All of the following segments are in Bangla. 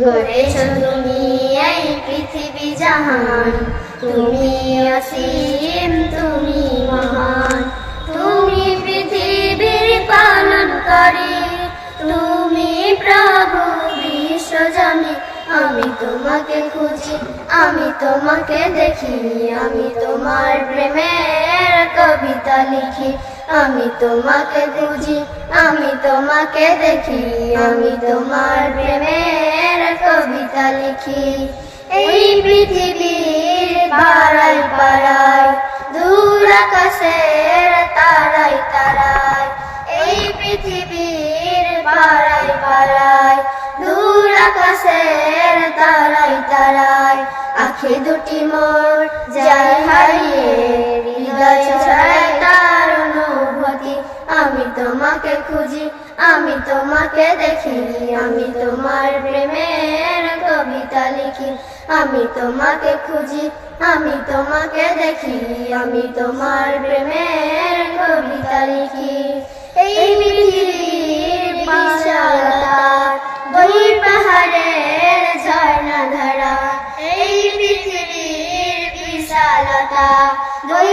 গড়েছ তুমি এই পৃথিবী জাহান। তুমি অসীম, তুমি মহান। তুমি পৃথিবীর পালনকারী। তুমি প্রভু বিশ্বজামি আমি তোমাকে খুঁজি, আমি তোমাকে দেখি। আমি তোমার প্রেমের কবিতা লিখি, আমি তোমাকে বুঝি আমি তোমাকে দেখি, আমি তোমার প্রেমের কবিতা লিখি। এই পৃথিবীর পাড়াই পাড়াই দূর আকাশের তারাই তারাই এই পৃথিবীর পাড়াই পাড়াই দূর আকাশের তারাই তারাই আখি দুটি মোর তোমাকে খুঁজি, আমি তোমাকে দেখি। আমি তোমার প্রেমের কবিতা লিখি। আমি তোমাকে খুঁজি, আমি তোমাকে দেখি। আমি তোমার প্রেমের কবিতা লিখি। এই বিশালতা পাহাড়ের ঝর্ণা ধারা এই পৃথিবীর বিশালতা দুই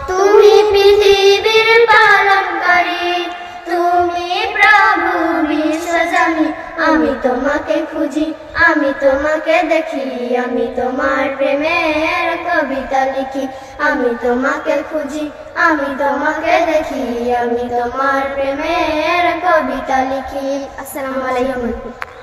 তোমাকে খুঁজি, আমি তোমাকে দেখি। আমি তোমার প্রেমের কবিতা লিখি। আমি তোমাকে খুঁজি, আমি তোমাকে দেখি। আমি তোমার প্রেমের কবিতা লিখি। আসসালামু আলাইকুম।